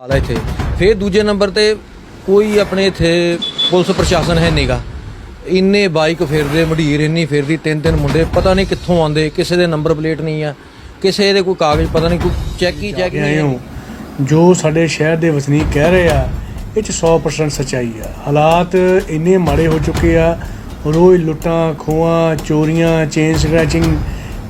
ਹਾਲ ਹੈ ਇੱਥੇ। ਫਿਰ ਦੂਜੇ ਨੰਬਰ ਤੇ ਕੋਈ ਆਪਣੇ ਇੱਥੇ ਪੁਲਿਸ ਪ੍ਰਸ਼ਾਸਨ ਹੈ ਨਹੀਂਗਾ। ਇੰਨੇ ਬਾਈਕ ਫਿਰਦੇ ਮਢੀਰ ਇੰਨੀ ਫਿਰਦੀ ਤਿੰਨ ਤਿੰਨ ਮੁੰਡੇ ਪਤਾ ਨਹੀਂ ਕਿੱਥੋਂ ਆਉਂਦੇ ਕਿਸੇ ਦੇ ਨੰਬਰ ਪਲੇਟ ਨਹੀਂ ਆ ਕਿਸੇ ਦੇ ਕੋਈ ਕਾਗਜ਼ ਪਤਾ ਨਹੀਂ ਕੋਈ ਚੈੱਕ ਹੀ ਚੈੱਕ ਨਹੀਂ ਹੋ। ਜੋ ਸਾਡੇ ਸ਼ਹਿਰ ਦੇ ਵਸਨੀਕ ਕਹਿ ਰਹੇ ਆ ਇਹ ਚ 100% ਸੱਚਾਈ ਆ। ਹਾਲਾਤ ਇੰਨੇ ਮਾੜੇ ਹੋ ਚੁੱਕੇ ਆ ਰੋਜ਼ ਲੁੱਟਾਂ ਖੋਹਾਂ ਚੋਰੀਆਂ ਚੇਨ ਸਕ੍ਰੈਚਿੰਗ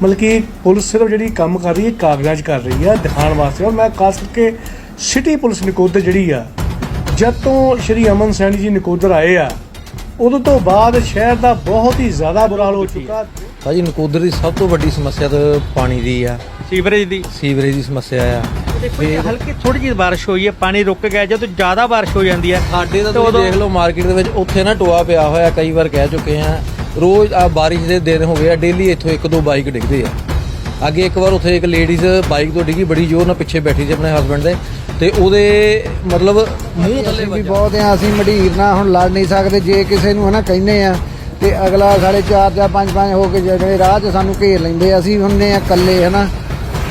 ਮਤਲਬ ਕਿ ਪੁਲਿਸ ਸਿਰਫ ਜਿਹੜੀ ਕੰਮ ਕਰ ਰਹੀ ਹੈ ਕਾਗਜ਼ਾਂ 'ਚ ਕਰ ਰਹੀ ਆ ਦਿਖਾਉਣ ਵਾਸਤੇ। ਔਰ ਮੈਂ ਖਾਸ ਕਰਕੇ ਸਿਟੀ ਪੁਲਿਸ ਨਕੋਦਰ ਜਿਹੜੀ ਆ ਜਦ ਤੋਂ ਸ਼੍ਰੀ ਅਮਨ ਸੈਣੀ ਜੀ ਨਕੋਦਰ ਆਏ ਆ ਉਦੋਂ ਤੋਂ ਬਾਅਦ ਸ਼ਹਿਰ ਦਾ ਬਹੁਤ ਹੀ ਜ਼ਿਆਦਾ ਬੁਰਾ ਹਾਲ ਹੋ ਚੁੱਕਾ। ਭਾਜੀ ਨਕੋਦਰ ਦੀ ਸਭ ਤੋਂ ਵੱਡੀ ਸਮੱਸਿਆ ਤਾਂ ਪਾਣੀ ਦੀ ਆ। ਸੀਵਰੇਜ ਦੀ। ਸੀਵਰੇਜ ਦੀ ਸਮੱਸਿਆ ਆ। ਦੇਖੋ ਜੀ, ਹਲਕੀ ਥੋੜੀ ਜਿਹੀ ਬਾਰਿਸ਼ ਹੋਈ ਹੈ ਪਾਣੀ ਰੁਕ ਗਿਆ ਜਦੋਂ ਜ਼ਿਆਦਾ ਬਾਰਿਸ਼ ਹੋ ਜਾਂਦੀ ਹੈ ਸਾਡੇ ਤਾਂ ਤੁਸੀਂ ਦੇਖ ਲਓ ਮਾਰਕੀਟ ਦੇ ਵਿੱਚ ਉੱਥੇ ਨਾ ਟੋਆ ਪਿਆ ਹੋਇਆ ਕਈ ਵਾਰ ਕਹਿ ਚੁੱਕੇ ਆ ਰੋਜ਼ ਆ ਬਾਰਿਸ਼ ਦੇ ਦਿਨ ਹੋ ਗਏ ਆ ਡੇਲੀ ਇੱਥੋਂ ਇੱਕ ਦੋ ਬਾਈਕ ਡਿੱਗਦੇ ਆ। ਅੱਗੇ ਇੱਕ ਵਾਰ ਉੱਥੇ ਇੱਕ ਲੇਡੀਜ਼ ਬਾਈਕ ਤੋਂ ਡਿੱਗੀ ਬੜੀ ਜ਼ੋਰ ਨਾਲ ਪਿੱਛੇ ਬੈਠੀ ਸੀ ਆਪਣੇ ਹਸਬੰਡ ਦੇ। ਤੇ ਉਹਦੇ ਮਤਲਬ ਮੂੰਹ ਥੱਲੇ ਵੀ ਵੱਜਾ ਬਹੁਤ ਆ ਅਸੀਂ ਮਢੀਰ ਨਾਲ ਹੁਣ ਲੜ ਨਹੀਂ ਸਕਦੇ ਜੇ ਕਿਸੇ ਨੂੰ ਹਨਾ ਕਹਿੰਦੇ ਆ ਤੇ ਅਗਲਾ ਸਾਡੇ ਚਾਰ ਚਾਰ ਪੰਜ ਪੰਜ ਹੋ ਕੇ ਜਿਹੜੇ ਰਾਹ 'ਚ ਸਾਨੂੰ ਘੇਰ ਲੈਂਦੇ ਆ। ਅਸੀਂ ਹੁੰਨੇ ਆ ਇਕੱਲੇ ਹਨਾ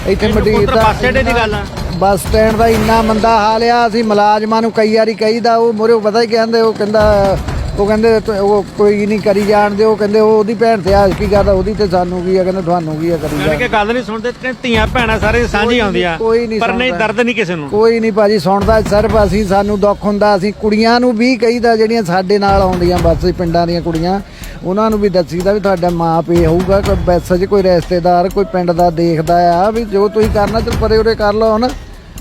ਇੱਥੇ ਮਢੀਰ ਨਕੋਦਰ ਬੱਸ ਅੱਡੇ ਦੀ ਗੱਲ ਆ। ਬੱਸ ਸਟੈਂਡ ਦਾ ਇੰਨਾ ਮੰਦਾ ਹਾਲ ਆ ਅਸੀਂ ਮੁਲਾਜ਼ਮਾਂ ਨੂੰ ਕਈ ਵਾਰੀ ਕਹੀਦਾ ਉਹ ਮੋਰੇ ਪਤਾ ਹੀ ਕਹਿੰਦੇ ਉਹ ਕਹਿੰਦਾ ਉਹ ਕਹਿੰਦੇ ਉਹ ਕੋਈ ਨਹੀਂ ਕਰੀ ਜਾਣਦੇ ਉਹ ਕਹਿੰਦੇ ਉਹ ਉਹਦੀ ਭੈਣ ਤੇ ਆਸ਼ਕੀ ਕਰਦਾ ਉਹਦੀ ਤੇ ਸਾਨੂੰ ਕੀ ਆ ਕਹਿੰਦੇ ਤੁਹਾਨੂੰ ਕੀ ਆ ਕਰੀ ਯਾਨੀ ਜਾ ਕਿ ਗੱਲ ਨਹੀਂ ਸੁਣਦੇ ਕਿ ਧੀਆਂ ਭੈਣਾਂ ਸਾਰੇ ਸਾਂਝੀ ਆਉਂਦੀਆਂ ਕੋਈ ਨਹੀਂ ਪਰ ਨਹੀਂ। ਦਰਦ ਨਹੀਂ ਕਿਸੇ ਨੂੰ। ਕੋਈ ਨਹੀਂ ਭਾਜੀ ਸੁਣਦਾ ਸਿਰਫ ਅਸੀਂ ਸਾਨੂੰ ਦੁੱਖ ਹੁੰਦਾ ਅਸੀਂ ਕੁੜੀਆਂ ਨੂੰ ਵੀ ਕਹੀਦਾ ਜਿਹੜੀਆਂ ਸਾਡੇ ਨਾਲ ਆਉਂਦੀਆਂ ਬਸ ਪਿੰਡਾਂ ਦੀਆਂ ਕੁੜੀਆਂ ਉਹਨਾਂ ਨੂੰ ਵੀ ਦੱਸੀਦਾ ਵੀ ਤੁਹਾਡਾ ਮਾਂ ਪਿਓ ਹੋਊਗਾ ਕੋਈ ਬੱਸ 'ਚ ਕੋਈ ਰਿਸ਼ਤੇਦਾਰ ਕੋਈ ਪਿੰਡ ਦਾ ਦੇਖਦਾ ਆ ਵੀ ਜੋ ਤੁਸੀਂ ਕਰਨਾ ਚਲ ਪਰੇ ਉਰੇ ਕਰ ਲਓ ਹਨਾ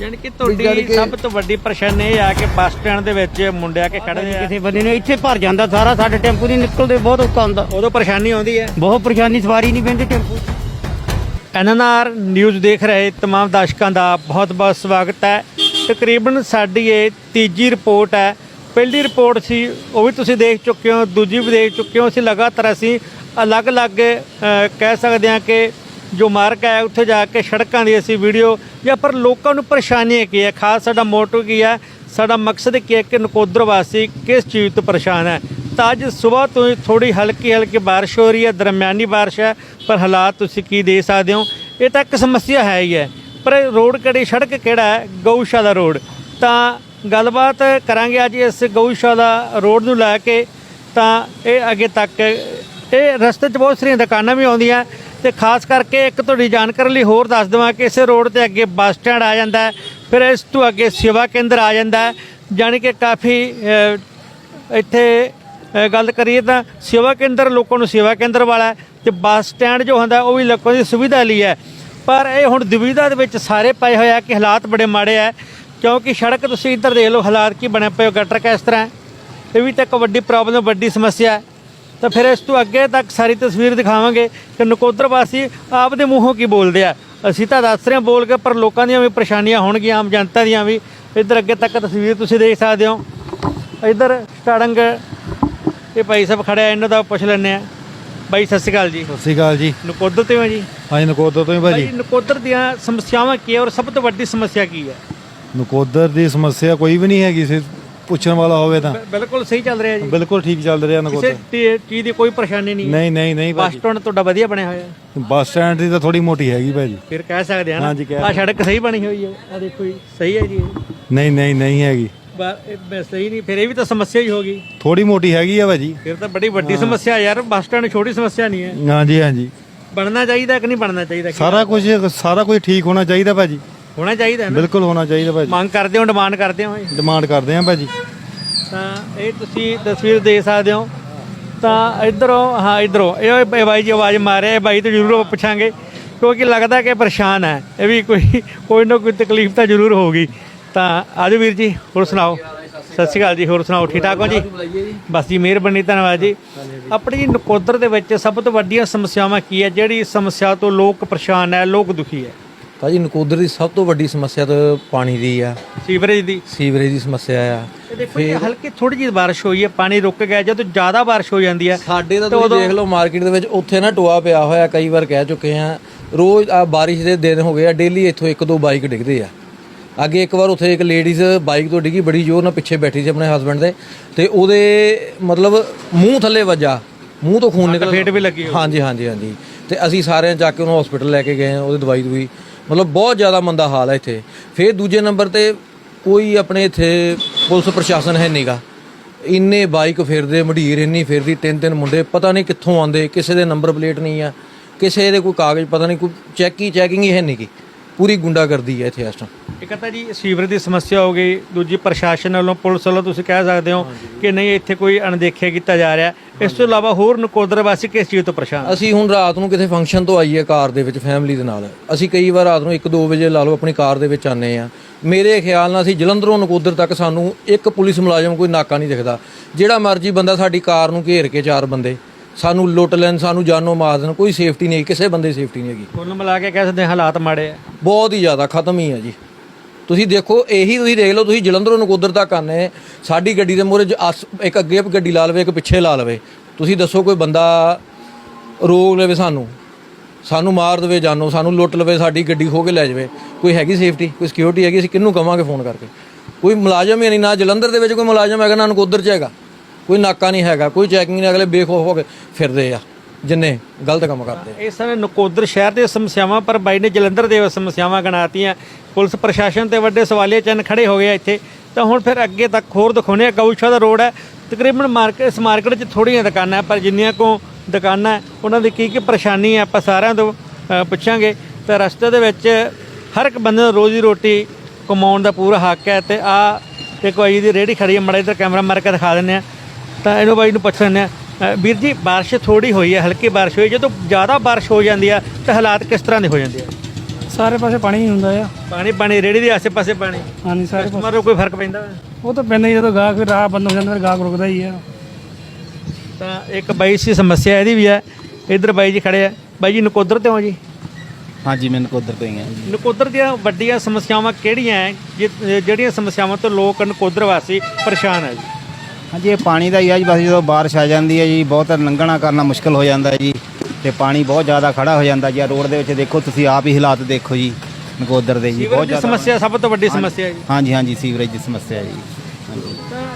ਯਾਨੀ ਕਿ ਤੁਹਾਡੀ ਸਭ ਤੋਂ ਵੱਡੀ ਪਰੇਸ਼ਾਨੀ ਇਹ ਆ ਕਿ ਬੱਸ ਸਟੈਂਡ ਦੇ ਵਿੱਚ ਮੁੰਡੇ ਆ ਕੇ ਖੜੇ ਆ। ਕਿਸੇ ਬੰਦੇ ਨੂੰ ਇੱਥੇ ਭਰ ਜਾਂਦਾ ਸਾਰਾ ਸਾਡੇ ਟੈਂਪੂ ਨਹੀਂ ਨਿਕਲਦੇ ਬਹੁਤ ਔਖਾ ਹੁੰਦਾ। ਉਦੋਂ ਪਰੇਸ਼ਾਨੀ ਆਉਂਦੀ ਹੈ। ਬਹੁਤ ਪਰੇਸ਼ਾਨੀ ਸਵਾਰੀ ਨਹੀਂ ਪੈਂਦੀ ਟੈਂਪੂ। 'ਚ। ਐਨਐਨਆਰ ਨਿਊਜ਼ ਦੇਖ ਰਹੇ ਤਮਾਮ ਦਰਸ਼ਕਾਂ ਦਾ ਬਹੁਤ-ਬਹੁਤ ਸਵਾਗਤ ਹੈ। ਤਕਰੀਬਨ ਸਾਡੀ ਇਹ ਤੀਜੀ ਰਿਪੋਰਟ ਹੈ। ਪਹਿਲੀ ਰਿਪੋਰਟ ਸੀ ਉਹ ਵੀ ਤੁਸੀਂ ਦੇਖ ਚੁੱਕੇ ਹੋ ਦੂਜੀ ਵੀ ਦੇਖ ਚੁੱਕੇ ਹੋ। ਅਸੀਂ ਲਗਾਤਾਰ ਅਸੀਂ ਅਲੱਗ-ਅਲੱਗ ਕਹਿ ਸਕਦੇ ਹਾਂ ਕਿ ਜੋ ਮਾਰਕ ਹੈ ਉੱਥੇ ਜਾ ਕੇ ਸੜਕਾਂ ਦੀ ਅਸੀਂ ਵੀਡੀਓ, ਜਾਂ ਪਰ ਲੋਕਾਂ ਨੂੰ ਪਰੇਸ਼ਾਨੀ ਕੀ ਹੈ? ਖਾਸ ਸਾਡਾ ਮੋਟੋ ਕੀ ਹੈ? ਸਾਡਾ ਮਕਸਦ ਕੀ ਹੈ ਕਿ ਨਕੋਦਰ ਵਾਸੀ ਕਿਸ ਚੀਜ਼ ਤੋਂ ਪਰੇਸ਼ਾਨ ਹੈ? ਤਾਂ ਅੱਜ ਸਵੇਰ ਤੋਂ ਹੀ ਥੋੜੀ ਹਲਕੀ ਹਲਕੀ ਬਾਰਿਸ਼ ਹੋ ਰਹੀ ਹੈ, ਦਰਮਿਆਨੀ ਬਾਰਿਸ਼ ਹੈ, ਪਰ ਹਾਲਾਤ ਤੁਸੀਂ ਕੀ ਦੇ ਸਕਦੇ ਹੋ? ਇਹ ਤਾਂ ਇੱਕ ਸਮੱਸਿਆ ਹੈ ਹੀ ਹੈ। ਪਰ ਰੋਡ ਕਿਹੜੀ, ਸੜਕ ਕਿਹੜਾ ਹੈ? ਗਊਸ਼ਾਲਾ ਰੋਡ। ਤਾਂ ਗੱਲਬਾਤ ਕਰਾਂਗੇ ਅੱਜ ਇਸ ਗਊਸ਼ਾਲਾ ਰੋਡ ਨੂੰ ਲੈ ਕੇ। ਤਾਂ ਇਹ ਅੱਗੇ ਤੱਕ, ਇਹ ਰਸਤੇ 'ਚ ਬਹੁਤ ਸਾਰੀਆਂ ਦੁਕਾਨਾਂ ਵੀ ਆਉਂਦੀਆਂ। ਤੇ ਖਾਸ ਕਰਕੇ ਇੱਕ ਤੁਹਾਡੀ ਜਾਣਕਾਰੀ ਲਈ ਹੋਰ ਦੱਸ ਦਵਾਂ ਕਿ ਇਸੇ ਰੋਡ ਤੇ ਅੱਗੇ ਬੱਸ ਸਟੈਂਡ ਆ ਜਾਂਦਾ ਫਿਰ ਇਸ ਤੋਂ ਅੱਗੇ ਸੇਵਾ ਕੇਂਦਰ ਆ ਜਾਂਦਾ ਹੈ। ਜਾਣੀ ਕਿ ਕਾਫੀ ਇੱਥੇ ਗੱਲ ਕਰੀਏ ਤਾਂ ਸੇਵਾ ਕੇਂਦਰ ਲੋਕਾਂ ਨੂੰ ਸੇਵਾ ਕੇਂਦਰ ਵਾਲਾ ਹੈ ਤੇ ਬੱਸ ਸਟੈਂਡ ਜੋ ਹੁੰਦਾ ਉਹ ਵੀ ਲੋਕਾਂ ਦੀ ਸੁਵਿਧਾ ਲਈ ਹੈ। ਪਰ ਇਹ ਹੁਣ ਦੁਵਿਧਾ ਦੇ ਵਿੱਚ ਸਾਰੇ ਪਏ ਹੋਏ ਆ ਕਿ ਹਾਲਾਤ ਬੜੇ ਮਾੜੇ ਆ, ਕਿਉਂਕਿ ਸੜਕ ਤੁਸੀਂ ਇੱਧਰ ਦੇਖ ਲਓ ਹਾਲਾਤ ਕੀ ਬਣੇ ਪਏ ਹੋ ਗਟਰ ਕਿਸ ਤਰ੍ਹਾਂ ਇਹ ਵੀ ਤਾਂ ਇੱਕ ਵੱਡੀ ਪ੍ਰੋਬਲਮ ਵੱਡੀ ਸਮੱਸਿਆ ਹੈ। ਤਾਂ ਫਿਰ ਇਸ ਤੋਂ ਅੱਗੇ ਤੱਕ ਸਾਰੀ ਤਸਵੀਰ ਦਿਖਾਵਾਂਗੇ ਕਿ ਨਕੋਦਰ ਵਾਸੀ ਆਪਦੇ ਮੂੰਹੋਂ ਕੀ ਬੋਲਦੇ ਆ। ਅਸੀਂ ਤਾਂ ਦੱਸ ਰਹੇ ਹਾਂ ਬੋਲ ਕੇ ਪਰ ਲੋਕਾਂ ਦੀਆਂ ਵੀ ਪਰੇਸ਼ਾਨੀਆਂ ਹੋਣਗੀਆਂ ਆਮ ਜਨਤਾ ਦੀਆਂ ਵੀ। ਇੱਧਰ ਅੱਗੇ ਤੱਕ ਤਸਵੀਰ ਤੁਸੀਂ ਦੇਖ ਸਕਦੇ ਹੋ। ਇੱਧਰ ਸਟਾਰਟਿੰਗ ਇਹ ਭਾਈ ਸਾਹਿਬ ਖੜਿਆ ਇਹਨਾਂ ਦਾ ਪੁੱਛ ਲੈਂਦੇ ਆ। ਬਾਈ ਸਤਿ ਸ਼੍ਰੀ ਅਕਾਲ ਜੀ। ਸਤਿ ਸ਼੍ਰੀ ਅਕਾਲ ਜੀ। ਨਕੋਦਰ ਤੋਂ ਹੋ ਜੀ? ਹਾਂਜੀ ਨਕੋਦਰ ਤੋਂ ਹੀ ਭਾਈ ਭਾਜੀ ਨਕੋਦਰ ਦੀਆਂ ਸਮੱਸਿਆਵਾਂ ਕੀ ਹੈ ਔਰ ਸਭ ਤੋਂ ਵੱਡੀ ਸਮੱਸਿਆ ਕੀ ਹੈ ਨਕੋਦਰ ਦੀ ਸਮੱਸਿਆ ਕੋਈ ਵੀ ਨਹੀਂ ਹੈਗੀ ਸੀ ਪੁੱਛਣ ਵਾਲਾ ਹੋਵੇ ਤਾਂ। ਬਿਲਕੁਲ ਸਹੀ ਚੱਲ ਰਿਹਾ ਜੀ। ਬਿਲਕੁਲ ਠੀਕ ਚੱਲ ਰਿਹਾ ਕਿਸੇ ਨਕੋਦਰ ਟੀ- ਚੀਜ਼ ਦੀ ਕੋਈ ਪਰੇਸ਼ਾਨੀ ਨਹੀਂ ਹੈ। ਨਹੀਂ ਨਹੀਂ ਨਹੀਂ ਬੱਸ ਭਾਜੀ ਸਟੈਂਡ ਤੁਹਾਡਾ ਵਧੀਆ ਬਣਿਆ ਹੋਇਆ ਹੈ। ਬੱਸ ਸਟੈਂਡ ਦੀ ਤਾਂ ਥੋੜੀ ਮੋਟੀ ਹੈਗੀ ਭਾਜੀ। ਫਿਰ ਕਹਿ ਸਕਦੇ ਨਾ ਹਾਂਜੀ, ਕਹਿ ਆ ਸੜਕ ਸਹੀ ਬਣੀ ਹੋਈ ਹੈ। ਆ ਦੇਖੋ ਜੀ ਸਹੀ ਹੈ ਜੀ ਇਹ। ਨਹੀਂ ਨਹੀਂ ਨਹੀਂ ਹੈਗੀ। ਬਾ- ਇਹ ਬ- ਸਹੀ ਨਹੀਂ ਫਿਰ ਇਹ ਵੀ ਤਾਂ ਸਮੱਸਿਆ ਹੀ ਹੋਗੀ ਥੋੜੀ ਮੋਟੀ ਹੈਗੀ ਆ ਭਾਜੀ। ਫਿਰ ਤਾਂ ਬੜੀ ਵੱਡੀ ਸਮੱਸਿਆ ਯਾਰ ਬੱਸ ਸਟੈਂਡ ਛੋਟੀ ਸਮੱਸਿਆ ਨਹੀਂ ਹੈ। ਹਾਂਜੀ ਹਾਂਜੀ। ਬਣਨਾ ਚਾਹੀਦਾ ਕਿ ਨਹੀਂ ਬਣਨਾ ਚਾਹੀਦਾ? ਕੀ ਸਾਰਾ ਕੁਝ ਸਾਰਾ ਕੁਝ ਠੀਕ ਹੋਣਾ ਚਾਹੀਦਾ ਭਾਜੀ। ਹੋਣਾ ਚਾਹੀਦਾ ਹੈ ਨਾ? ਬਿਲਕੁਲ ਹੋਣਾ ਚਾਹੀਦਾ ਭਾਜੀ। ਮੰਗ ਕਰਦੇ ਹੋ ਡਿਮਾਂਡ ਕਰਦੇ ਹੋ ਇਹ। ਡਿਮਾਂਡ ਕਰਦੇ ਆ ਭਾਜੀ। ਤਾਂ ਇਹ ਤੁਸੀਂ ਤਸਵੀਰ ਦੇਖ ਸਕਦੇ ਹੋ। ਤਾਂ ਇਧਰੋਂ ਹਾਂ ਇਧਰੋਂ। ਇਹ ਇਹ ਬਾਈ ਜੀ ਆਵਾਜ਼ ਮਾਰਿਆ ਇਹ ਬਾਈ ਤੋਂ ਜ਼ਰੂਰ ਪੁੱਛਾਂਗੇ। ਕਿਉਂਕਿ ਲੱਗਦਾ ਕਿ ਪਰੇਸ਼ਾਨ ਹੈ। ਇਹ ਵੀ ਕੋਈ ਕੋਈ ਨਾ ਕੋਈ ਤਕਲੀਫ ਤਾਂ ਜ਼ਰੂਰ ਹੋਊਗੀ। ਤਾਂ ਆਜੋ ਵੀਰ ਜੀ ਹੋਰ ਸੁਣਾਓ? ਸਤਿ ਸ਼੍ਰੀ ਅਕਾਲ ਜੀ ਹੋਰ ਸੁਣਾਓ ਠੀਕ ਠਾਕ ਹੋ ਜੀ? ਬਸ ਜੀ ਮਿਹਰਬਾਨੀ ਧੰਨਵਾਦ ਜੀ। ਆਪਣੀ ਜੀ ਨਕੋਦਰ ਦੇ ਵਿੱਚ ਸਭ ਤੋਂ ਵੱਡੀਆਂ ਸਮੱਸਿਆਵਾਂ ਕੀ ਹੈ? ਜਿਹੜੀ ਸਮੱਸਿਆ ਤੋਂ ਲੋਕ ਪਰੇਸ਼ਾਨ ਹੈ ਲੋਕ ਦੁਖੀ ਹੈ। ਭਾਜੀ ਨਕੋਦਰ ਦੀ ਸਭ ਤੋਂ ਵੱਡੀ ਸਮੱਸਿਆ ਤਾਂ ਪਾਣੀ ਦੀ ਆ। ਸੀਵਰੇਜ ਦੀ। ਸੀਵਰੇਜ ਦੀ ਸਮੱਸਿਆ ਆ। ਦੇਖੋ ਜੀ ਹਲਕੀ ਥੋੜੀ ਜਿਹੀ ਬਾਰਿਸ਼ ਹੋਈ ਹੈ ਪਾਣੀ ਰੁਕ ਗਿਆ ਜਦੋਂ ਜ਼ਿਆਦਾ ਬਾਰਿਸ਼ ਹੋ ਜਾਂਦੀ ਹੈ ਸਾਡੇ ਤਾਂ ਤੁਸੀਂ ਦੇਖ ਲਓ ਮਾਰਕੀਟ ਦੇ ਵਿੱਚ ਉੱਥੇ ਨਾ ਟੋਆ ਪਿਆ ਹੋਇਆ ਕਈ ਵਾਰ ਕਹਿ ਚੁੱਕੇ ਆ ਰੋਜ਼ ਆ ਬਾਰਿਸ਼ ਦੇ ਦਿਨ ਹੋ ਗਏ ਆ ਡੇਲੀ ਇੱਥੋਂ ਇੱਕ ਦੋ ਬਾਈਕ ਡਿੱਗਦੇ ਆ। ਅੱਗੇ ਇੱਕ ਵਾਰ ਉੱਥੇ ਇੱਕ ਲੇਡੀਜ਼ ਬਾਈਕ ਤੋਂ ਡਿੱਗੀ ਬੜੀ ਜ਼ੋਰ ਨਾਲ ਪਿੱਛੇ ਬੈਠੀ ਸੀ ਆਪਣੇ ਹਸਬੰਡ ਦੇ ਤੇ ਉਹਦੇ ਮਤਲਬ ਮੂੰਹ ਥੱਲੇ ਵੱਜਾ ਮੂੰਹ ਤੋਂ ਖੂਨ ਨਿਕਲ ਫੇਟ ਵੀ ਲੱਗੀ। ਹਾਂਜੀ ਹਾਂਜੀ ਹਾਂਜੀ। ਤੇ ਅਸੀਂ ਸਾਰਿਆਂ ਜਾ ਕੇ ਉਹਨੂੰ ਹਸਪੀਟਲ ਲੈ ਕੇ ਗਏ ਉਹਦੀ ਦਵਾਈ ਦੂਈ ਮਤਲਬ ਬਹੁਤ ਜ਼ਿਆਦਾ ਮੰਦਾ ਹਾਲ ਹੈ ਇੱਥੇ। ਫਿਰ ਦੂਜੇ ਨੰਬਰ ਤੇ ਕੋਈ ਆਪਣੇ ਇੱਥੇ ਪੁਲਿਸ ਪ੍ਰਸ਼ਾਸਨ ਹੈ ਨਹੀਂਗਾ ਇੰਨੇ ਬਾਈਕ ਫਿਰਦੇ ਮਢੀਰ ਇੰਨੀ ਫਿਰਦੀ ਤਿੰਨ ਤਿੰਨ ਮੁੰਡੇ, ਪਤਾ ਨਹੀਂ ਕਿੱਥੋਂ ਆਉਂਦੇ, ਕਿਸੇ ਦੇ ਨੰਬਰ ਪਲੇਟ ਨਹੀਂ ਆ, ਕਿਸੇ ਦੇ ਕੋਈ ਕਾਗਜ਼, ਪਤਾ ਨਹੀਂ ਕੋਈ ਚੈਕੀ ਚੈਕਿੰਗ ਹੀ ਹੈ ਨਹੀਂ ਕੀ ਪੂਰੀ ਗੁੰਡਾਗਰਦੀ ਹੈ ਇੱਥੇ ਇਸ ਟਾਈਮ ਇੱਕ ਤਾਂ ਜੀ ਸੀਵਰੇਜ ਦੀ ਸਮੱਸਿਆ ਹੋ ਗਈ ਦੂਜੀ ਪ੍ਰਸ਼ਾਸਨ ਵੱਲੋਂ ਪੁਲਿਸ ਵੱਲੋਂ ਤੁਸੀਂ ਕਹਿ ਸਕਦੇ ਹੋ ਕਿ ਨਹੀਂ ਇੱਥੇ ਕੋਈ ਅਣਦੇਖਿਆ ਕੀਤਾ ਜਾ ਰਿਹਾ। ਇਸ ਤੋਂ ਇਲਾਵਾ ਹੋਰ ਨਕੋਦਰ ਵਾਸੀ ਕਿਸ ਚੀਜ਼ ਤੋਂ ਪਰੇਸ਼ਾਨ ਅਸੀਂ ਹੁਣ ਰਾਤ ਨੂੰ ਕਿਸੇ ਫੰਕਸ਼ਨ ਤੋਂ ਆਈਏ ਕਾਰ ਦੇ ਵਿੱਚ ਫੈਮਿਲੀ ਦੇ ਨਾਲ। ਅਸੀਂ ਕਈ ਵਾਰ ਰਾਤ ਨੂੰ 1-2 ਵਜੇ ਲਾ ਲਓ ਆਪਣੀ ਕਾਰ ਦੇ ਵਿੱਚ ਆਨੇ ਆ ਮੇਰੇ ਖਿਆਲ ਨਾਲ ਅਸੀਂ ਜਲੰਧਰੋਂ ਨਕੋਦਰ ਤੱਕ ਸਾਨੂੰ ਇੱਕ ਪੁਲਿਸ ਮੁਲਾਜ਼ਮ ਕੋਈ ਨਾਕਾ ਨਹੀਂ ਦਿਖਦਾ। ਜਿਹੜਾ ਮਰਜ਼ੀ ਬੰਦਾ ਸਾਡੀ ਕਾਰ ਨੂੰ ਘੇਰ ਕੇ ਚਾਰ ਬੰਦੇ ਸਾਨੂੰ ਲੁੱਟ ਲੈਣ ਸਾਨੂੰ ਜਾਨੋਂ ਮਾਰ ਦੇਣ ਕੋਈ ਸੇਫਟੀ ਨਹੀਂ ਕਿਸੇ ਬੰਦੇ ਦੀ ਸੇਫਟੀ ਨਹੀਂ ਹੈਗੀ। ਕੁੱਲ ਮਿਲਾ ਕੇ ਕਹਿ ਸਕਦੇ ਹਾਂ ਹਾਲਾਤ ਮਾੜੇ ਆ। ਬਹੁਤ ਹੀ ਜ਼ਿਆਦਾ ਖਤਮ ਹੀ ਆ ਜੀ। ਤੁਸੀਂ ਦੇਖੋ ਇਹੀ ਤੁਸੀਂ ਦੇਖ ਲਓ ਤੁਸੀਂ ਜਲੰਧਰੋਂ ਨਕੋਦਰ ਤੱਕ ਆਨੇ ਸਾਡੀ ਗੱਡੀ ਦੇ ਮੂਹਰੇ ਇੱਕ ਅੱਗੇ ਗੱਡੀ ਲਾ ਲਵੇ ਇੱਕ ਪਿੱਛੇ ਲਾ ਲਵੇ। ਤੁਸੀਂ ਦੱਸੋ ਕੋਈ ਬੰਦਾ ਰੋਕ ਲਵੇ ਸਾਨੂੰ। ਸਾਨੂੰ ਮਾਰ ਦੇਵੇ ਜਾਨੋ ਸਾਨੂੰ ਲੁੱਟ ਲਵੇ ਸਾਡੀ ਗੱਡੀ ਖੋ ਕੇ ਲੈ ਜਾਵੇ। ਕੋਈ ਹੈਗੀ ਸੇਫਟੀ ਕੋਈ ਸਿਕਿਉਰਿਟੀ ਹੈਗੀ? ਅਸੀਂ ਕਿਹਨੂੰ ਕਵਾਂਗੇ ਫੋਨ ਕਰਕੇ? ਕੋਈ ਮੁਲਾਜ਼ਮ ਹੀ ਨਹੀਂ ਨਾ ਜਲੰਧਰ ਦੇ ਵਿੱਚ ਕੋਈ ਮੁਲਾਜ਼ਮ ਹੈਗਾ ਨਾ ਨਕੋਦਰ 'ਚ ਹੈਗਾ। ਕੋਈ ਨਾਕਾ ਨਹੀਂ ਹੈਗਾ ਕੋਈ ਚੈਕਿੰਗ ਨਹੀਂ ਅਗਲੇ ਬੇਖੌਫ ਹੋ ਕੇ ਫਿਰਦੇ ਆ ਜਿੰਨੇ ਗਲਤ ਕੰਮ ਕਰਦੇ ਆ। ਇਸ ਸਮੇਂ ਨਕੋਦਰ ਸ਼ਹਿਰ ਦੀਆਂ ਸਮੱਸਿਆਵਾਂ ਪਰ ਬਾਈ ਨੇ ਜਲੰਧਰ ਦੇ ਸਮੱਸਿਆਵਾਂ ਗਣਾਤੀਆਂ ਪੁਲਿਸ ਪ੍ਰਸ਼ਾਸਨ ਤੇ ਵੱਡੇ ਸਵਾਲੀਆ ਚਿੰਨ੍ਹ ਖੜੇ ਹੋ ਗਏ ਆ ਇੱਥੇ। ਤਾਂ ਹੁਣ ਫਿਰ ਅੱਗੇ ਤੱਕ ਹੋਰ ਦਿਖਾਉਂਦੇ ਆ ਗਊਸ਼ਾ ਦਾ ਰੋਡ ਹੈ ਤਕਰੀਬਨ ਮਾਰਕੀਟ ਇਸ ਮਾਰਕੀਟ 'ਚ ਥੋੜੀਆਂ ਦੁਕਾਨਾਂ ਹੈ ਪਰ ਜਿੰਨੀਆਂ ਕੋ ਦੁਕਾਨਾਂ ਹੈ, ਉਹਨਾਂ ਦੀ ਕੀ ਕੀ ਪਰੇਸ਼ਾਨੀ ਹੈ ਆਪਾਂ ਸਾਰਿਆਂ ਤੋਂ ਅ, ਪੁੱਛਾਂਗੇ। ਤਾਂ ਰਸਤੇ ਦੇ ਵਿੱਚ ਹਰ ਇੱਕ ਬੰਦੇ ਨੂੰ ਰੋਜ਼ੀ ਰੋਟੀ ਕਮਾਉਣ ਦਾ ਪੂਰਾ ਹੱਕ ਹੈ ਤੇ ਆ ਇੱਕ ਬਾਈ ਦੀ ਰੇੜੀ ਖੜੀ ਹੈ ਮੜਾ ਇਧਰ ਕੈਮਰਾ ਮਾਰ ਕੇ ਦਿਖਾ ਦਿੰਦੇ ਆ। ਤਾਂ ਇਹਨੂੰ ਬਾਈ ਨੂੰ ਪੁੱਛ ਲੈਂਦੇ ਆ ਵੀਰ ਜੀ ਬਾਰਿਸ਼ ਥੋੜੀ ਹੋਈ ਹੈ ਹਲਕੀ ਬਾਰਿਸ਼ ਹੋਈ ਜਦੋਂ ਜ਼ਿਆਦਾ ਬਾਰਿਸ਼ ਹੋ ਜਾਂਦੀ ਆ ਤਾਂ ਹਾਲਾਤ ਕਿਸ ਤਰ੍ਹਾਂ ਦੇ ਹੋ ਜਾਂਦੇ ਆ? ਸਾਰੇ ਪਾਸੇ ਪਾਣੀ ਹੀ ਹੁੰਦਾ ਆ ਪਾਣੀ ਪਾਣੀ ਰੇੜੀ ਦੇ ਆਸੇ-ਪਾਸੇ ਪਾਣੀ। ਹਾਂਜੀ ਸਾਰੇ ਕਸਟਮਰ ਨੂੰ ਕੋਈ ਫ਼ਰਕ ਪੈਂਦਾ? ਉਹ ਤਾਂ ਪੈਂਦਾ ਹੀ ਜਦੋਂ ਗਾਹਕ ਫਿਰ ਰਾਹ ਬੰਦ ਹੋ ਜਾਂਦਾ ਫਿਰ ਗਾਹਕ ਰੁਕਦਾ ਹੀ ਆ ਤਾਂ ਇੱਕ ਬਾਈ ਸੀ ਸਮੱਸਿਆ ਇਹਦੀ ਵੀ ਹੈ। ਇਧਰ ਬਾਈ ਜੀ ਖੜੇ ਆ। ਬਾਈ ਜੀ ਨਕੋਦਰ ਤੇ ਹੋ ਜੀ? ਹਾਂਜੀ ਮੈਂ ਨਕੋਦਰ ਤੋਂ ਹੀ ਹਾਂ ਨਕੋਦਰ ਦੀਆਂ ਵੱਡੀਆਂ ਸਮੱਸਿਆਵਾਂ ਕਿਹੜੀਆਂ ਹੈ? ਜਿ- ਜਿਹੜੀਆਂ ਸਮੱਸਿਆਵਾਂ ਤੋਂ ਲੋਕ ਨਕੋਦਰ ਵਾਸੀ ਪਰੇਸ਼ਾਨ ਹੈ ਜੀ? ਹਾਂਜੀ ਇਹ ਪਾਣੀ ਦਾ ਹੀ ਆ ਜੀ। ਬਸ ਜਦੋਂ ਬਾਰਿਸ਼ ਆ ਜਾਂਦੀ ਹੈ ਜੀ ਬਹੁਤ ਲੰਘਣਾ ਕਰਨਾ ਮੁਸ਼ਕਲ ਹੋ ਜਾਂਦਾ ਹੈ ਜੀ ਤੇ ਪਾਣੀ ਬਹੁਤ ਜ਼ਿਆਦਾ ਖੜਾ ਹੋ ਜਾਂਦਾ ਜੀ। ਆਹ ਰੋਡ ਦੇ ਵਿੱਚ ਦੇਖੋ ਤੁਸੀਂ ਆਪ ਹੀ ਹਾਲਾਤ ਦੇਖੋ ਜੀ ਨਕੋਦਰ ਦੇ ਜੀ ਬਹੁਤ ਜ਼ਿਆਦਾ ਸਮੱਸਿਆ ਸਭ ਤੋਂ ਵੱਡੀ ਸਮੱਸਿਆ ਹੈ ਜੀ। ਹਾਂਜੀ ਹਾਂਜੀ ਸੀਵਰੇਜ ਦੀ ਸਮੱਸਿਆ ਹੈ ਜੀ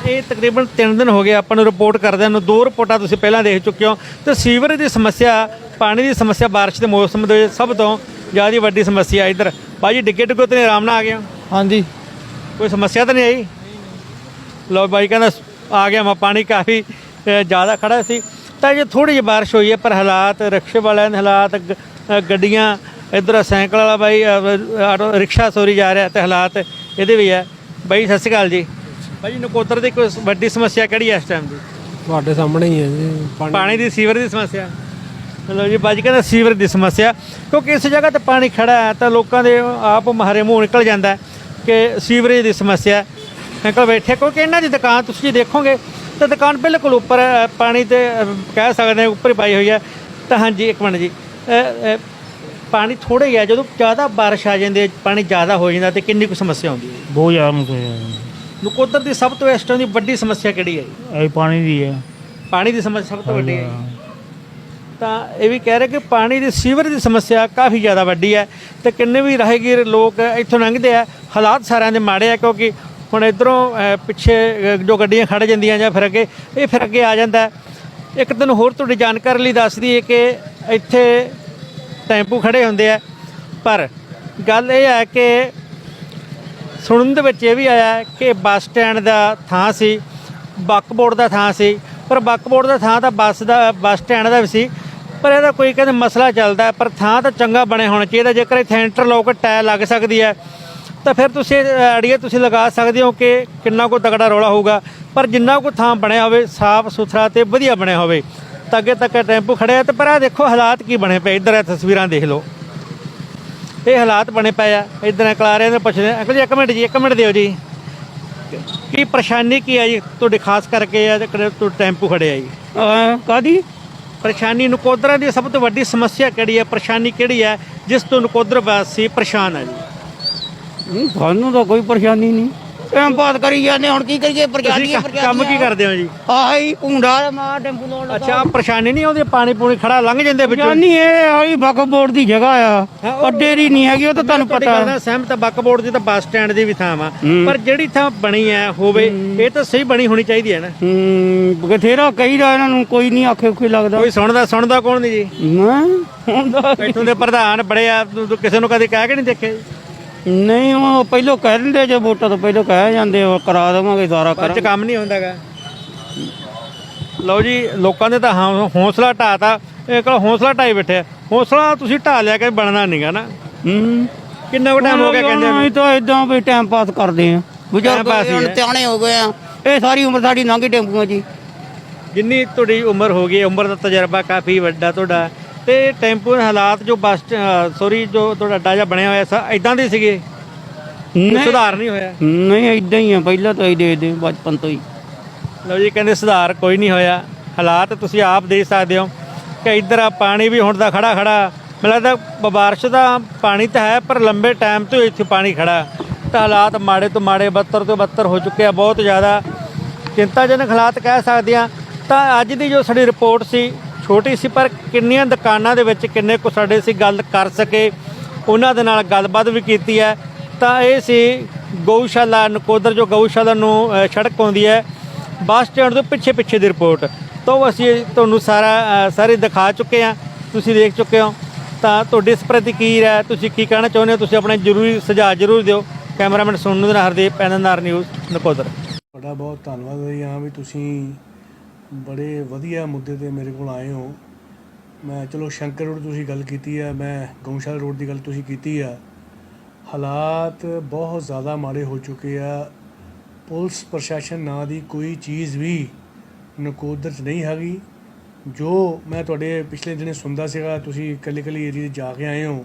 ਇਹ ਤਕਰੀਬਨ 3 ਦਿਨ ਹੋ ਗਏ ਆਪਾਂ ਨੂੰ ਰਿਪੋਰਟ ਕਰਦਿਆਂ ਨੂੰ ਦੋ ਰਿਪੋਰਟਾਂ ਤੁਸੀਂ ਪਹਿਲਾਂ ਦੇਖ ਚੁੱਕੇ ਹੋ। ਤੇ ਸੀਵਰੇਜ ਦੀ ਸਮੱਸਿਆ ਪਾਣੀ ਦੀ ਸਮੱਸਿਆ ਬਾਰਿਸ਼ ਦੇ ਮੌਸਮ ਦੇ ਸਭ ਤੋਂ ਜ਼ਿਆਦਾ ਵੱਡੀ ਸਮੱਸਿਆ ਇੱਧਰ। ਬਾਜੀ ਡਿੱਗੇ ਡਿੱਗੋ ਤੇ ਆਰਾਮ ਨਾਲ ਆ ਗਏ ਹੋ? ਹਾਂਜੀ। ਕੋਈ ਸਮੱਸਿਆ ਤਾਂ ਨਹੀਂ ਆਈ? ਲੋ ਬਾਈ ਕਹਿੰਦਾ ਆ ਗਿਆ ਮੈਂ ਪਾਣੀ ਕਾਫੀ ਜ਼ਿਆਦਾ ਖੜਾ ਸੀ। ਤਾਂ ਜੇ ਥੋੜੀ ਜਿਹੀ ਬਾਰਿਸ਼ ਹੋਈ ਹੈ ਪਰ ਹਾਲਾਤ ਰਿਕਸ਼ੇ ਵਾਲਿਆਂ ਦੇ ਹਾਲਾਤ ਗੱਡੀਆਂ ਇਧਰ ਸਾਈਕਲ ਵਾਲਾ ਬਾਈ ਆਟੋ ਰਿਕਸ਼ਾ ਸੋਰੀ ਜਾ ਰਿਹਾ ਤੇ ਹਾਲਾਤ ਇਹਦੇ ਵੀ ਹੈ। ਬਾਈ ਸਤਿ ਸ਼੍ਰੀ ਅਕਾਲ ਜੀ। ਬਾਈ ਨਕੋਦਰ ਦੀ ਕੋਈ ਵੱਡੀ ਸਮੱਸਿਆ ਕਿਹੜੀ ਹੈ ਇਸ ਟਾਈਮ ਦੀ? ਤੁਹਾਡੇ ਸਾਹਮਣੇ ਹੀ ਹੈ ਜੀ ਪਾਣੀ। ਦੀ ਸੀਵਰ ਦੀ ਸਮੱਸਿਆ। ਚਲੋ ਜੀ ਬਾਜੀ ਕਹਿੰਦਾ ਸੀਵਰ ਦੀ ਸਮੱਸਿਆ। ਕਿਉਂਕਿ ਇਸ ਜਗ੍ਹਾ ਤੇ ਪਾਣੀ ਖੜਾ ਹੈ ਤਾਂ ਲੋਕਾਂ ਦੇ ਆਪ ਮਹਾਰੇ ਮੂੰਹ ਨਿਕਲ ਜਾਂਦਾ ਕਿ ਸੀਵਰੇਜ ਦੀ ਸਮੱਸਿਆ। ਅੰਕਲ ਬੈਠੇ ਕਿਉਂਕਿ ਇਹਨਾਂ ਦੀ ਦੁਕਾਨ ਤੁਸੀਂ ਜੇ ਦੇਖੋਗੇ ਤਾਂ ਦੁਕਾਨ ਬਿਲਕੁਲ ਉੱਪਰ ਪਾਣੀ ਤੇ ਕਹਿ ਸਕਦੇ ਉੱਪਰ ਹੀ ਪਾਈ ਹੋਈ ਹੈ। ਤਾਂ ਹਾਂਜੀ ਇੱਕ ਮਿੰਟ ਜੀ। ਪਾਣੀ ਥੋੜਾ ਹੀ ਹੈ ਜਦੋਂ ਜ਼ਿਆਦਾ ਬਾਰਿਸ਼ ਆ ਜਾਂਦੀ ਹੈ ਪਾਣੀ ਜ਼ਿਆਦਾ ਹੋ ਜਾਂਦਾ ਤੇ ਕਿੰਨੀ ਕੁ ਸਮੱਸਿਆ ਹੁੰਦੀ ਹੈ? ਬਹੁਤ ਜ਼ਿਆਦਾ ਹੈ ਨਕੋਦਰ ਦੀ ਸਭ ਤੋਂ ਇਸ ਟਾਈਮ ਦੀ ਵੱਡੀ ਸਮੱਸਿਆ ਕਿਹੜੀ ਹੈ? ਇਹ ਪਾਣੀ ਦੀ ਹੈ। ਪਾਣੀ ਦੀ ਸਮੱਸਿਆ ਸਭ ਤੋਂ ਵੱਡੀ ਹੈ। ਤਾਂ ਇਹ ਵੀ ਕਹਿ ਰਹੇ ਕਿ ਪਾਣੀ ਦੀ ਸੀਵਰ ਦੀ ਸਮੱਸਿਆ ਕਾਫੀ ਜ਼ਿਆਦਾ ਵੱਡੀ ਹੈ ਤੇ ਕਿੰਨੇ ਵੀ ਰਾਹਗੀਰ ਲੋਕ ਇੱਥੋਂ ਲੰਘਦੇ ਆ। ਹਾਲਾਤ ਸਾਰਿਆਂ ਦੇ ਮਾੜੇ ਆ ਕਿਉਂਕਿ ਹੁਣ ਇਧਰੋਂ ਪਿੱਛੇ ਜੋ ਗੱਡੀਆਂ ਖੜ ਜਾਂਦੀਆਂ ਜਾਂ ਫਿਰ ਅੱਗੇ, ਇਹ ਫਿਰ ਅੱਗੇ ਆ ਜਾਂਦਾ। ਇੱਕ ਦਿਨ ਹੋਰ ਤੁਹਾਡੀ ਜਾਣਕਾਰੀ ਲਈ ਦੱਸ ਦਈਏ ਕਿ ਇੱਥੇ ਟੈਂਪੂ ਖੜੇ ਹੁੰਦੇ ਆ। ਪਰ ਗੱਲ ਇਹ ਹੈ ਕਿ ਸੁਣਨ ਦੇ ਵਿੱਚ ਇਹ ਵੀ ਆਇਆ ਕਿ ਬੱਸ ਸਟੈਂਡ ਦਾ ਥਾਂ ਸੀ, ਬੱਕਬੋਰਡ ਦਾ ਥਾਂ ਸੀ। ਪਰ ਬੱਕਬੋਰਡ ਦਾ ਥਾਂ ਤਾਂ ਬੱਸ ਦਾ, ਬੱਸ ਸਟੈਂਡ ਦਾ ਵੀ ਸੀ। ਪਰ ਇਹਦਾ ਕੋਈ ਕਹਿੰਦੇ ਮਸਲਾ ਚੱਲਦਾ, ਪਰ ਥਾਂ ਤਾਂ ਚੰਗਾ ਬਣੇ ਹੋਣਾ ਚਾਹੀਦਾ। ਜੇਕਰ ਇੱਥੇ ਇੰਟਰਲੋਕ ਟਾਇਰ ਲੱਗ ਸਕਦੀ ਹੈ ਤਾਂ ਫਿਰ ਤੁਸੀਂ ਅੜੀਏ ਤੁਸੀਂ ਲਗਾ ਸਕਦੇ ਹੋ ਕਿ ਕਿੰਨਾ ਕੋ ਤਕੜਾ ਰੌਲਾ ਹੋਊਗਾ। ਪਰ ਜਿੰਨਾ ਕੋ ਥਾਂ ਬਣਿਆ ਹੋਵੇ ਸਾਫ਼ ਸੁਥਰਾ ਤੇ ਵਧੀਆ ਬਣਿਆ ਹੋਵੇ ਤਾਂ ਅੱਗੇ ਤੱਕ ਟੈਂਪੂ ਖੜਿਆ ਤੇ ਪਰ ਆ ਦੇਖੋ ਹਾਲਾਤ ਕੀ ਬਣੇ ਪਏ ਇੱਧਰ ਇਹ ਤਸਵੀਰਾਂ ਦੇਖ ਲਓ। ਇਹ ਹਾਲਾਤ ਬਣੇ ਪਏ ਆ। ਇਦਾਂ ਕਲਾਰਿਆਂ ਦੇ ਪੁੱਛਦੇ ਆ। ਅੰਕਲ ਜੀ ਇੱਕ ਮਿੰਟ ਜੀ ਇੱਕ ਮਿੰਟ ਦਿਓ ਜੀ। ਕੀ ਪਰੇਸ਼ਾਨੀ ਕੀ ਹੈ ਜੀ? ਤੁਹਾਡੇ ਖਾਸ ਕਰਕੇ ਆ ਤੁਹਾਡੇ ਟੈਂਪੂ ਖੜੇ ਆ ਜੀ ਕਾਦੀ ਪਰੇਸ਼ਾਨੀ ਨਕੋਦਰਾਂ ਦੀ ਸਭ ਤੋਂ ਵੱਡੀ ਸਮੱਸਿਆ ਕਿਹੜੀ ਹੈ ਪਰੇਸ਼ਾਨੀ ਕਿਹੜੀ ਹੈ ਜਿਸ ਤੋਂ ਨਕੋਦਰ ਵਾਸੀ ਪਰੇਸ਼ਾਨ ਹੈ ਜੀ। ਨਹੀਂ ਸਾਨੂੰ ਤਾਂ ਕੋਈ ਪਰੇਸ਼ਾਨੀ ਨਹੀਂ। ਟਾਈਮ ਪਾਸ ਕਰੀ ਜਾਂਦੇ ਹੁਣ ਕੀ ਕਰੀਏ? ਤੁਸੀਂ ਕ- ਕੰਮ ਕੀ ਕਰਦੇ ਹੋ ਜੀ? ਆਹੀ ਕੁੰਡਾ ਮਾ ਟੈਂਪੂ ਲਾਉਣ ਅੱਛਾ ਪਰੇਸ਼ਾਨੀ ਨਹੀਂ ਆਉਂਦੀ? ਪਾਣੀ ਪੂਣੀ ਖੜਾ ਲੰਘ ਜਾਂਦੇ ਵਿੱਚੋਂ? ਪਰੇਸ਼ਾਨੀ ਇਹ ਆਈ ਬੱਕ ਬੋਰਡ ਦੀ ਜਗ੍ਹਾ ਆ। ਹਾਂ, ਉਹ- ਅੱਡੇ ਦੀ ਨਹੀਂ ਹੈਗੀ ਉਹ ਤਾਂ ਤੁਹਾਨੂੰ ਤੁਹਾਡੀ ਪਤਾ। ਨਾਲ ਸਹਿਮਤ ਬੱਕਬੋਰਡ ਦੀ ਤਾਂ ਬੱਸ ਸਟੈਂਡ ਦੀ ਵੀ ਥਾਂ ਵਾ। ਪਰ ਜਿਹੜੀ ਥਾਂ ਬਣੀ ਹੈ ਹੋਵੇ ਇਹ ਤਾਂ ਸਹੀ ਬਣੀ ਹੋਣੀ ਚਾਹੀਦੀ ਹੈ ਨਾ। ਹੂੰ ਬਥੇਰਾ ਕਹੀਦਾ ਇਹਨਾਂ ਨੂੰ ਕੋਈ ਨਹੀਂ ਆਖੇ ਉਖੇ ਲੱਗਦਾ। ਕੋਈ ਸੁਣਦਾ ਸੁਣਦਾ ਕੌਣ ਨਹੀਂ ਜੀ? ਨਾ ਹੁੰਦਾ ਇੱਥੋਂ ਦੇ ਪ੍ਰਧਾਨ ਬੜੇ ਆ ਤੂੰ- ਤੂੰ ਕਿਸੇ ਨੂੰ ਕਦੇ ਕਹਿ ਕੇ ਨਹੀਂ ਦੇਖੇ ਨਹੀਂ ਉਹ ਪਹਿਲੋਂ ਕਹਿ ਦਿੰਦੇ ਜੇ ਵੋਟਾਂ ਤੋਂ ਪਹਿਲੋਂ ਕਹਿ ਜਾਂਦੇ ਉਹ ਕਰਾ ਦੇਵਾਂਗੇ ਸਾਰਾ ਬਾਅਦ ਚ ਕਰਾਂਗੇ ਕੰਮ ਨਹੀਂ ਹੁੰਦਾਗਾ ਲਓ ਜੀ ਲੋਕਾਂ ਨੇ ਤਾਂ ਹਾਂ ਹੌਸਲਾ ਢਾਤਾ ਇਹ ਕੋਲ ਹੌਸਲਾ ਢਾਈ ਬੈਠੇ ਆ। ਹੌਸਲਾ ਤੁਸੀਂ ਢਾ ਲਿਆ ਕਿ ਬਣਨਾ ਨਹੀਂਗਾ ਨਾ ਹੂੰ ਕਿੰਨਾ ਕੁ ਟਾਈਮ ਹੋ ਗਿਆ ਕਹਿੰਦੇ ਨੂੰ? ਅਸੀਂ ਤਾਂ ਇਦਾਂ ਵੀ ਟਾਈਮ ਪਾਸ ਕਰਦੇ ਆ ਬਜ਼ੁਰਗ ਹੀ ਹੁਣ। ਸਿਆਣੇ ਹੋ ਗਏ ਆ ਇਹ ਸਾਰੀ ਉਮਰ ਸਾਡੀ ਲੰਘੀ ਟੈਂਪੂਆਂ ਹੀ। ਜਿੰਨੀ ਤੁਹਾਡੀ ਉਮਰ ਹੋ ਗਈ ਉਮਰ ਦਾ ਤਜਰਬਾ ਕਾਫੀ ਵੱਡਾ ਤੁਹਾਡਾ ਤੇ ਟੈਂਪੂ ਦੇ ਹਾਲਾਤ ਜੋ ਬੱਸ ਸੌਰੀ ਜੋ ਤੁਹਾਡਾ ਅੱਡਾ ਜਿਹਾ ਬਣਿਆ ਹੋਇਆ ਸਾ ਇਦਾਂ ਦੇ ਸੀਗੇ? ਨਹੀਂ। ਸੁਧਾਰ ਨਹੀਂ ਹੋਇਆ? ਨਹੀਂ ਇਦਾਂ ਹੀ ਆ ਪਹਿਲਾਂ ਤਾਂ ਹੀ ਦੇ ਦੇ ਬਚਪਨ ਤੋਂ ਹੀ। ਲਓ ਜੀ ਕਹਿੰਦੇ ਸੁਧਾਰ ਕੋਈ ਨਹੀਂ ਹੋਇਆ। ਹਾਲਾਤ ਤੁਸੀਂ ਆਪ ਦੇਖ ਸਕਦੇ ਹੋ ਕਿ ਇੱਧਰ ਆ ਪਾਣੀ ਵੀ ਹੁਣ ਦਾ ਖੜਾ ਖੜਾ। ਮੈਨੂੰ ਲੱਗਦਾ ਬਾਰਿਸ਼ ਦਾ ਪਾਣੀ ਤਾਂ ਹੈ ਪਰ ਲੰਬੇ ਟਾਈਮ ਤੋਂ ਇੱਥੇ ਪਾਣੀ ਖੜਾ। ਤਾਂ ਹਾਲਾਤ ਮਾੜੇ ਤੋਂ ਮਾੜੇ ਬੱਤਰ ਤੋਂ ਬੱਤਰ ਹੋ ਚੁੱਕੇ ਆ ਬਹੁਤ ਜ਼ਿਆਦਾ। ਚਿੰਤਾਜਨਕ ਹਾਲਾਤ ਕਹਿ ਸਕਦੇ ਆ। ਤਾਂ ਅੱਜ ਦੀ ਜੋ ਸਾਡੀ ਰਿਪੋਰਟ ਸੀ ਛੋਟੀ ਸੀ, ਪਰ ਕਿੰਨੀਆਂ ਦੁਕਾਨਾਂ ਦੇ ਵਿੱਚ ਕਿੰਨੇ ਕੁ ਸਾਡੇ ਸੀ ਗੱਲ ਕਰ ਸਕੇ, ਉਹਨਾਂ ਦੇ ਨਾਲ ਗੱਲਬਾਤ ਵੀ ਕੀਤੀ ਹੈ। ਤਾਂ ਇਹ ਸੀ ਗਊਸ਼ਾਲਾ, ਨਕੋਦਰ ਜੋ ਗਊਸ਼ਾਲਾ ਨੂੰ ਸੜਕ ਆਉਂਦੀ ਹੈ। ਬੱਸ ਸਟੈਂਡ ਤੋਂ ਪਿੱਛੇ ਪਿੱਛੇ ਦੀ ਰਿਪੋਰਟ। ਤਾਂ ਉਹ ਅਸੀਂ ਤੁਹਾਨੂੰ ਸਾਰਾ ਸਾਰੇ ਦਿਖਾ ਚੁੱਕੇ ਹਾਂ। ਤੁਸੀਂ ਦੇਖ ਚੁੱਕੇ ਹੋ। ਤਾਂ ਤੁਹਾਡੀ ਇਸ ਪ੍ਰਤੀ ਕੀ ਹੈ? ਤੁਸੀਂ ਕੀ ਕਹਿਣਾ ਚਾਹੁੰਦੇ ਹੋ? ਤੁਸੀਂ ਆਪਣੇ ਜ਼ਰੂਰੀ ਸੁਝਾਅ ਜ਼ਰੂਰ ਦਿਓ। ਕੈਮਰਾਮੈਨ ਸੋਨੂ ਦੇ ਨਾਲ ਹਰਦੀਪ ਐਨਐਨਆਰ ਨਿਊਜ਼, ਨਕੋਦਰ। ਤੁਹਾਡਾ ਬਹੁਤ ਧੰਨਵਾਦ ਹੈ ਜੀ ਵੀ ਤੁਸੀਂ ਬੜੇ ਵਧੀਆ ਮੁੱਦੇ ਤੇ ਮੇਰੇ ਕੋਲ ਆਏ ਹੋ। ਮੈਂ, ਚਲੋ ਸ਼ੰਕਰ ਰੋਡ ਤੁਸੀਂ ਗੱਲ ਕੀਤੀ ਆ, ਮੈਂ ਗਊਸ਼ਾਲ ਰੋਡ ਦੀ ਗੱਲ ਤੁਸੀਂ ਕੀਤੀ ਆ। ਹਾਲਾਤ ਬਹੁਤ ਜ਼ਿਆਦਾ ਮਾੜੇ ਹੋ ਚੁੱਕੇ ਆ। ਪੁਲਿਸ ਪ੍ਰਸ਼ਾਸਨ ਨਾਂ ਦੀ ਕੋਈ ਚੀਜ਼ ਵੀ ਨਕੋਦਰ 'ਚ ਨਹੀਂ ਹੈਗੀ। ਜੋ ਮੈਂ ਤੁਹਾਡੇ ਪਿਛਲੇ ਦਿਨੇ ਸੁਣਦਾ ਸੀਗਾ, ਤੁਸੀਂ ਇਕੱਲੇ ਇਕੱਲੇ ਏਰੀਏ 'ਚ ਜਾ ਕੇ ਆਏ ਹੋ,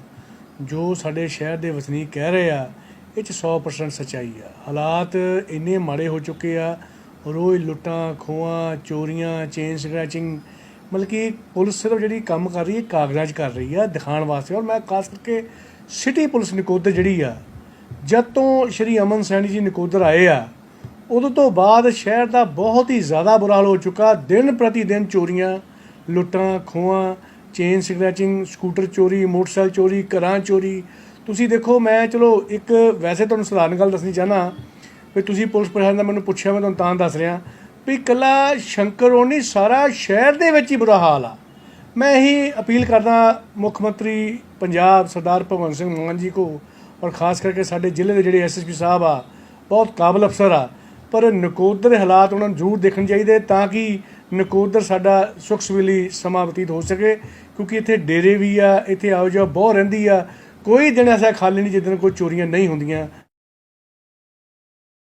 ਜੋ ਸਾਡੇ ਸ਼ਹਿਰ ਦੇ ਵਸਨੀਕ ਕਹਿ ਰਹੇ ਆ, ਇਹ 'ਚ 100% ਸੱਚਾਈ ਆ। ਹਾਲਾਤ ਇੰਨੇ ਮਾੜੇ ਹੋ ਚੁੱਕੇ ਆ ਰੋਜ਼ ਲੁੱਟਾਂ, ਖੋਹਾਂ, ਚੋਰੀਆਂ ਚੇਨ ਸਕ੍ਰੈਚਿੰਗ ਮਤਲਬ ਕਿ ਪੁਲਿਸ ਸਿਰਫ ਜਿਹੜੀ ਕੰਮ ਕਰ ਰਹੀ ਹੈ ਕਾਗਜ਼ਾਂ 'ਚ ਕਰ ਰਹੀ ਆ ਦਿਖਾਉਣ ਵਾਸਤੇ। ਔਰ ਮੈਂ ਖਾਸ ਕਰਕੇ ਸਿਟੀ ਪੁਲਿਸ ਨਕੋਦਰ ਜਿਹੜੀ ਆ, ਜਦ ਤੋਂ ਸ਼੍ਰੀ ਅਮਨ ਸੈਣੀ ਜੀ ਨਕੋਦਰ ਆਏ ਆ, ਉਦੋਂ ਤੋਂ ਬਾਅਦ ਸ਼ਹਿਰ ਦਾ ਬਹੁਤ ਹੀ ਜ਼ਿਆਦਾ ਬੁਰਾ ਹਾਲ ਹੋ ਚੁੱਕਾ। ਦਿਨ ਪ੍ਰਤੀ ਦਿਨ ਚੋਰੀਆਂ, ਲੁੱਟਾਂ, ਖੋਹਾਂ ਚੇਨ ਸਕ੍ਰੈਚਿੰਗ ਸਕੂਟਰ ਚੋਰੀ, ਮੋਟਰਸਾਈਕਲ ਚੋਰੀ, ਘਰਾਂ ਚੋਰੀ। ਤੁਸੀਂ ਦੇਖੋ, ਮੈਂ ਚਲੋ ਇੱਕ ਵੈਸੇ ਤੁਹਾਨੂੰ ਸਧਾਰਨ ਗੱਲ ਦੱਸਣੀ ਚਾਹਨਾ ਵੀ ਤੁਸੀਂ ਪੁਲਿਸ ਪ੍ਰਸ਼ਾਸਨ ਦਾ ਮੈਨੂੰ ਪੁੱਛਿਆ, ਮੈਂ ਤੁਹਾਨੂੰ ਤਾਂ ਦੱਸ ਰਿਹਾ ਵੀ ਕੱਲਾ ਸ਼ੰਕਰ ਰੋਡ ਨਹੀਂ ਸਾਰਾ ਸ਼ਹਿਰ ਦੇ ਵਿੱਚ ਹੀ ਬੁਰਾ ਹਾਲ ਆ। ਮੈਂ ਇਹੀ ਅਪੀਲ ਕਰਦਾ ਮੁੱਖ ਮੰਤਰੀ ਪੰਜਾਬ ਸਰਦਾਰ ਭਗਵੰਤ ਸਿੰਘ ਮਾਨ ਜੀ ਕੋ ਔਰ ਖਾਸ ਕਰਕੇ ਸਾਡੇ ਜ਼ਿਲ੍ਹੇ ਦੇ ਜਿਹੜੇ ਐਸਐਸਪੀ ਸਾਹਿਬ ਆ, ਬਹੁਤ ਕਾਬਲ ਅਫਸਰ ਆ, ਪਰ ਨਕੋਦਰ ਹਾਲਾਤ ਉਹਨਾਂ ਨੂੰ ਜ਼ਰੂਰ ਦੇਖਣ ਚਾਹੀਦੇ ਤਾਂ ਕਿ ਨਕੋਦਰ ਸਾਡਾ ਸੁਖ ਸਵੀਲੀ ਸਮਾਂ ਬਤੀਤ ਹੋ ਸਕੇ, ਕਿਉਂਕਿ ਇੱਥੇ ਡੇਰੇ ਵੀ ਆ, ਇੱਥੇ ਆਓ ਜਾ ਬਹੁਤ ਰਹਿੰਦੀ ਆ, ਕੋਈ ਦਿਨ ਐਸਾ ਖਾਲੀ ਨਹੀਂ ਜਿੱਦਣ ਕੋਈ ਚੋਰੀਆਂ ਨਹੀਂ ਹੁੰਦੀਆਂ।